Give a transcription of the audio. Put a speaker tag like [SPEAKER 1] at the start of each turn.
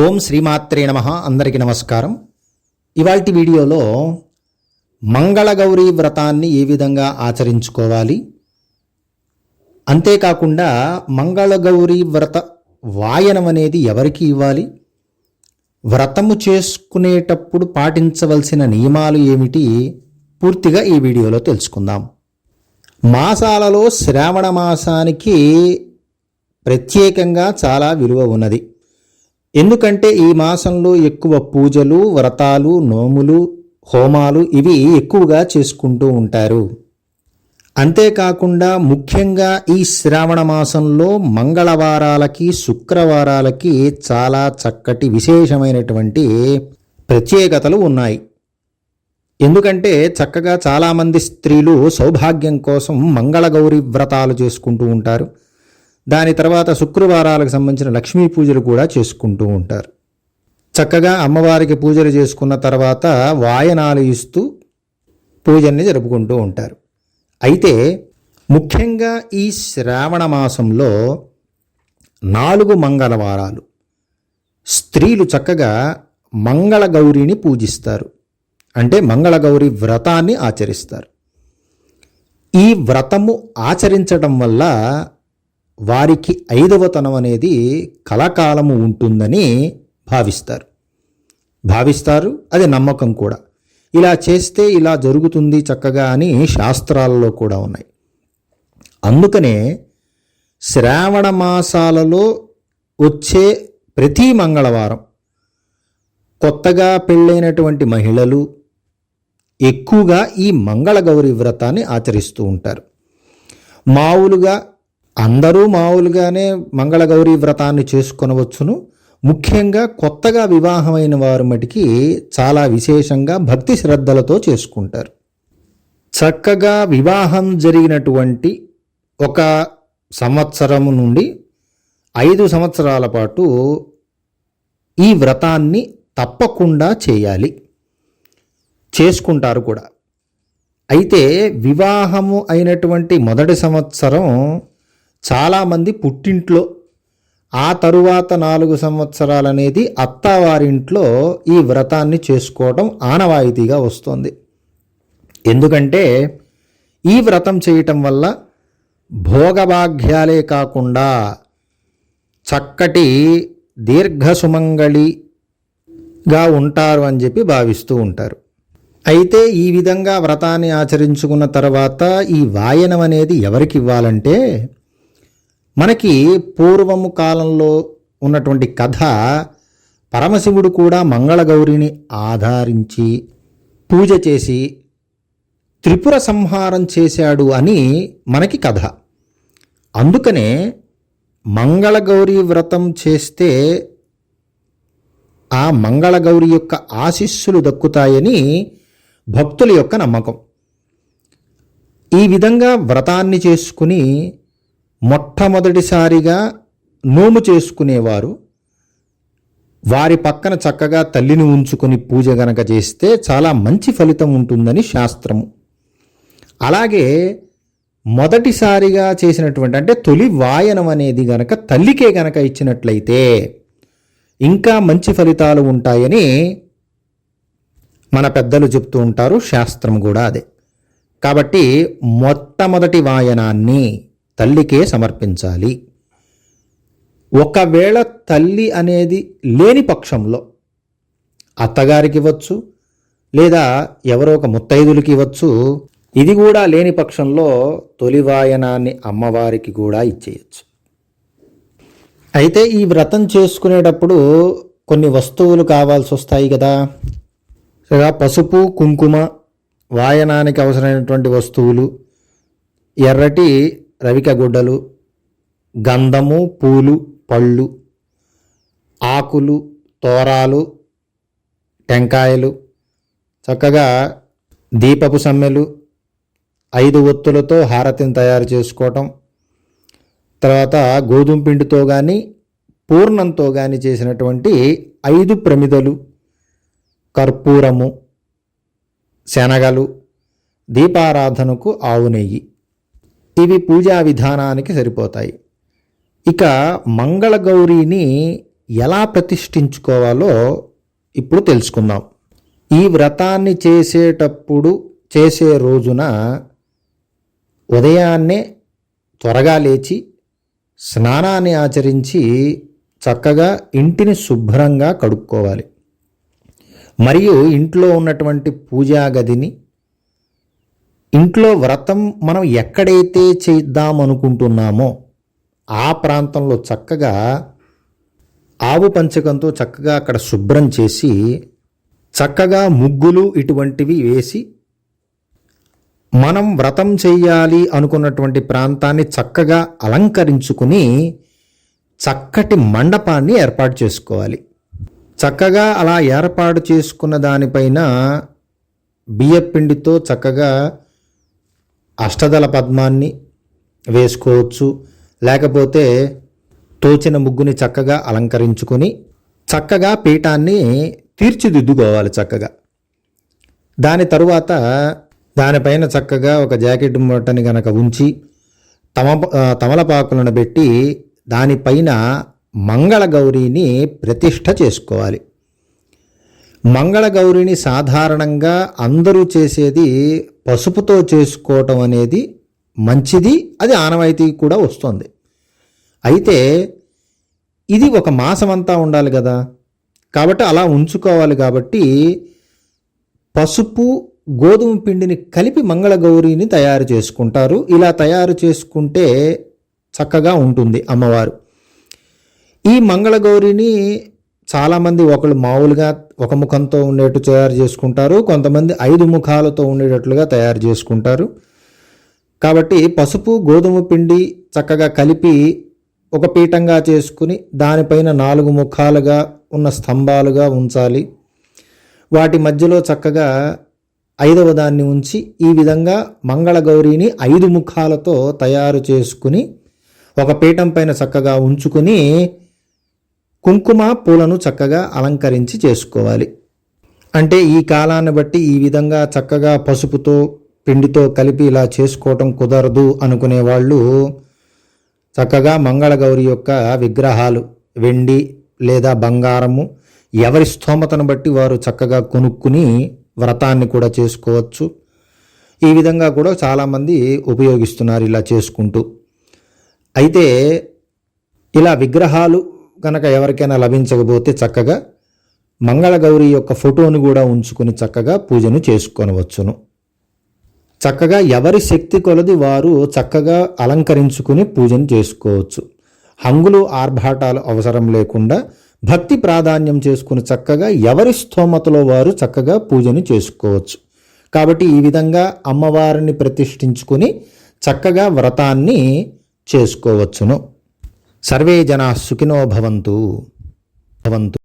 [SPEAKER 1] ఓం శ్రీమాత్రే నమ. అందరికీ నమస్కారం. ఇవాల్టి వీడియోలో మంగళగౌరీ వ్రతాన్ని ఏ విధంగా ఆచరించుకోవాలి? అంతేకాకుండా మంగళగౌరీ వ్రత వాయనం అనేది ఎవరికి ఇవ్వాలి? వ్రతము చేసుకునేటప్పుడు పాటించవలసిన నియమాలు ఏమిటి? పూర్తిగా ఈ వీడియోలో తెలుసుకుందాం. మాసాలలో శ్రావణ మాసానికి ప్రత్యేకంగా చాలా విలువ ఉన్నది. ఎందుకంటే ఈ మాసంలో ఎక్కువ పూజలు వ్రతాలు నోములు హోమాలు ఇవి ఎక్కువగా చేసుకుంటూ ఉంటారు. అంతేకాకుండా ముఖ్యంగా ఈ శ్రావణ మాసంలో మంగళవారాలకి శుక్రవారాలకి చాలా చక్కటి విశేషమైనటువంటి ప్రత్యేకతలు ఉన్నాయి. ఎందుకంటే చక్కగా చాలామంది స్త్రీలు సౌభాగ్యం కోసం మంగళగౌరి వ్రతాలు చేసుకుంటూ ఉంటారు. దాని తర్వాత శుక్రవారాలకు సంబంధించిన లక్ష్మీ పూజలు కూడా చేసుకుంటూ ఉంటారు. చక్కగా అమ్మవారికి పూజలు చేసుకున్న తర్వాత వాయనాలు ఇస్తూ పూజల్ని జరుపుకుంటూ ఉంటారు. అయితే ముఖ్యంగా ఈ శ్రావణ మాసంలో నాలుగు మంగళవారాలు స్త్రీలు చక్కగా మంగళగౌరిని పూజిస్తారు. అంటే మంగళగౌరి వ్రతాన్ని ఆచరిస్తారు. ఈ వ్రతము ఆచరించడం వల్ల వారికి ఐదవతనం అనేది కలకాలము ఉంటుందని భావిస్తారు. భావిస్తారు అది నమ్మకం కూడా. ఇలా చేస్తే ఇలా జరుగుతుంది చక్కగా అని శాస్త్రాలలో కూడా ఉన్నాయి. అందుకనే శ్రావణ మాసాలలో వచ్చే ప్రతి మంగళవారం కొత్తగా పెళ్ళైనటువంటి మహిళలు ఎక్కువగా ఈ మంగళగౌరి వ్రతాన్ని ఆచరిస్తూ ఉంటారు. మామూలుగా అందరూ మామూలుగానే మంగళగౌరి వ్రతాన్ని చేసుకొనవచ్చును. ముఖ్యంగా కొత్తగా వివాహమైన వారు మటుకి చాలా విశేషంగా భక్తి శ్రద్ధలతో చేసుకుంటారు. చక్కగా వివాహం జరిగినటువంటి ఒక సంవత్సరము నుండి ఐదు సంవత్సరాల పాటు ఈ వ్రతాన్ని తప్పకుండా చేయాలి. చేసుకుంటారు కూడా. అయితే వివాహము అయినటువంటి మొదటి సంవత్సరం చాలామంది పుట్టింట్లో ఆ తరువాత నాలుగు సంవత్సరాలు అనేది అత్తవారింట్లో ఈ వ్రతాన్ని చేసుకోవడం ఆనవాయితీగా వస్తుంది. ఎందుకంటే ఈ వ్రతం చేయటం వల్ల భోగభాగ్యాలే కాకుండా చక్కటి దీర్ఘసుమంగళిగా ఉంటారు అని చెప్పి భావిస్తూ ఉంటారు. అయితే ఈ విధంగా వ్రతాన్ని ఆచరించుకున్న తర్వాత ఈ వాయనం అనేది ఎవరికి ఇవ్వాలంటే మనకి పూర్వము కాలంలో ఉన్నటువంటి కథ పరమశివుడు కూడా మంగళగౌరిని ఆధారించి పూజ చేసి త్రిపుర సంహారం చేశాడు అని మనకి కథ. అందుకనే మంగళగౌరి వ్రతం చేస్తే ఆ మంగళగౌరి యొక్క ఆశీస్సులు దక్కుతాయని భక్తుల యొక్క నమ్మకం. ఈ విధంగా వ్రతాన్ని చేసుకుని మొట్టమొదటిసారిగా నోము చేసుకునేవారు. వారి పక్కన చక్కగా తల్లిని ఉంచుకొని పూజ గనక చేస్తే చాలా మంచి ఫలితం ఉంటుందని శాస్త్రము. అలాగే మొదటిసారిగా చేసినటువంటి అంటే తొలి వాయనం అనేది గనక తల్లికే గనక ఇచ్చినట్లయితే ఇంకా మంచి ఫలితాలు ఉంటాయని మన పెద్దలు చెప్తూ ఉంటారు. శాస్త్రం కూడా అదే. కాబట్టి మొట్టమొదటి వాయనాన్ని తల్లికే సమర్పించాలి. ఒకవేళ తల్లి అనేది లేని పక్షంలో అత్తగారికి ఇవ్వచ్చు లేదా ఎవరో ఒక ముత్తైదులకి ఇవ్వచ్చు ఇది కూడా లేని పక్షంలో తొలి వాయనాన్ని అమ్మవారికి కూడా ఇచ్చేయచ్చు. అయితే ఈ వ్రతం చేసుకునేటప్పుడు కొన్ని వస్తువులు కావాల్సి వస్తాయి కదా. పసుపు కుంకుమ వాయనానికి అవసరమైనటువంటి వస్తువులు ఎర్రటి రవిక గుడ్డలు గంధము పూలు పళ్ళు ఆకులు తోరాలు టెంకాయలు చక్కగా దీపపు సమ్మెలు ఐదు ఒత్తులతో హారతిని తయారు చేసుకోవటం తర్వాత గోధుమ పిండితో కానీ పూర్ణంతో కానీ చేసినటువంటి ఐదు ప్రమిదలు కర్పూరము శనగలు దీపారాధనకు ఆవు నెయ్యి. ఇవి పూజా విధానానికి సరిపోతాయి. ఇక మంగళగౌరిని ఎలా ప్రతిష్ఠించుకోవాలో ఇప్పుడు తెలుసుకుందాం. ఈ వ్రతాన్ని చేసేటప్పుడు చేసే రోజున ఉదయాన్నే త్వరగా లేచి స్నానాన్ని ఆచరించి చక్కగా ఇంటిని శుభ్రంగా కడుక్కోవాలి. మరియు ఇంట్లో ఉన్నటువంటి పూజా గదిని ఇంట్లో వ్రతం మనం ఎక్కడైతే చేద్దాం అనుకుంటున్నామో ఆ ప్రాంతంలో చక్కగా ఆవు పంచకంతో చక్కగా అక్కడ శుభ్రం చేసి చక్కగా ముగ్గులు ఇటువంటివి వేసి మనం వ్రతం చేయాలి అనుకున్నటువంటి ప్రాంతాన్ని చక్కగా అలంకరించుకుని చక్కటి మండపాన్ని ఏర్పాటు చేసుకోవాలి. చక్కగా అలా ఏర్పాటు చేసుకున్న దానిపైన బియ్యపిండితో చక్కగా అష్టదళ పద్మాన్ని వేసుకోవచ్చు. లేకపోతే తోచిన ముగ్గుని చక్కగా అలంకరించుకొని చక్కగా పీఠాన్ని తీర్చిదిద్దుకోవాలి చక్కగా. దాని తరువాత దానిపైన చక్కగా ఒక జాకెట్ మూటని గనక ఉంచి తమ తమలపాకులను పెట్టి దానిపైన మంగళగౌరిని ప్రతిష్ట చేసుకోవాలి. మంగళగౌరిని సాధారణంగా అందరూ చేసేది పసుపుతో చేసుకోవటం అనేది మంచిది అది ఆనవాయితీ కూడా వస్తుంది. అయితే ఇది ఒక మాసం అంతా ఉండాలి కదా. కాబట్టి అలా ఉంచుకోవాలి కాబట్టి పసుపు గోధుమ పిండిని కలిపి మంగళగౌరిని తయారు చేసుకుంటారు. ఇలా తయారు చేసుకుంటే చక్కగా ఉంటుంది అమ్మవారు. ఈ మంగళగౌరిని చాలామంది ఒకళ్ళు మామూలుగా ఒక ముఖంతో ఉండేట్టు తయారు చేసుకుంటారు. కొంతమంది ఐదు ముఖాలతో ఉండేటట్లుగా తయారు చేసుకుంటారు. కాబట్టి పసుపు గోధుమ పిండి చక్కగా కలిపి ఒక పీఠంగా చేసుకుని దానిపైన నాలుగు ముఖాలుగా ఉన్న స్తంభాలుగా ఉంచాలి. వాటి మధ్యలో చక్కగా ఐదవ దాన్ని ఉంచి ఈ విధంగా మంగళగౌరిని ఐదు ముఖాలతో తయారు చేసుకుని ఒక పీఠం పైన చక్కగా ఉంచుకుని కుంకుమ పూలను చక్కగా అలంకరించి చేసుకోవాలి. అంటే ఈ కాలాన్ని బట్టి ఈ విధంగా చక్కగా పసుపుతో పిండితో కలిపి ఇలా చేసుకోవటం కుదరదు అనుకునే వాళ్ళు చక్కగా మంగళగౌరి యొక్క విగ్రహాలు వెండి లేదా బంగారము ఎవరి స్తోమతను బట్టి వారు చక్కగా కొనుక్కుని వ్రతాన్ని కూడా చేసుకోవచ్చు. ఈ విధంగా కూడా చాలామంది ఉపయోగిస్తున్నారు ఇలా చేసుకుంటూ. అయితే ఇలా విగ్రహాలు కనుక ఎవరికైనా లభించకపోతే చక్కగా మంగళగౌరి యొక్క ఫోటోను కూడా ఉంచుకుని చక్కగా పూజను చేసుకొనవచ్చును. చక్కగా ఎవరి శక్తి కొలది వారు చక్కగా అలంకరించుకుని పూజను చేసుకోవచ్చు. హంగులు ఆర్భాటాలు అవసరం లేకుండా భక్తి ప్రాధాన్యం చేసుకుని చక్కగా ఎవరి స్తోమతలో వారు చక్కగా పూజను చేసుకోవచ్చు. కాబట్టి ఈ విధంగా అమ్మవారిని ప్రతిష్ఠించుకుని చక్కగా వ్రతాన్ని చేసుకోవచ్చును. సర్వే జనా సుఖినో భవంతు భవంతు.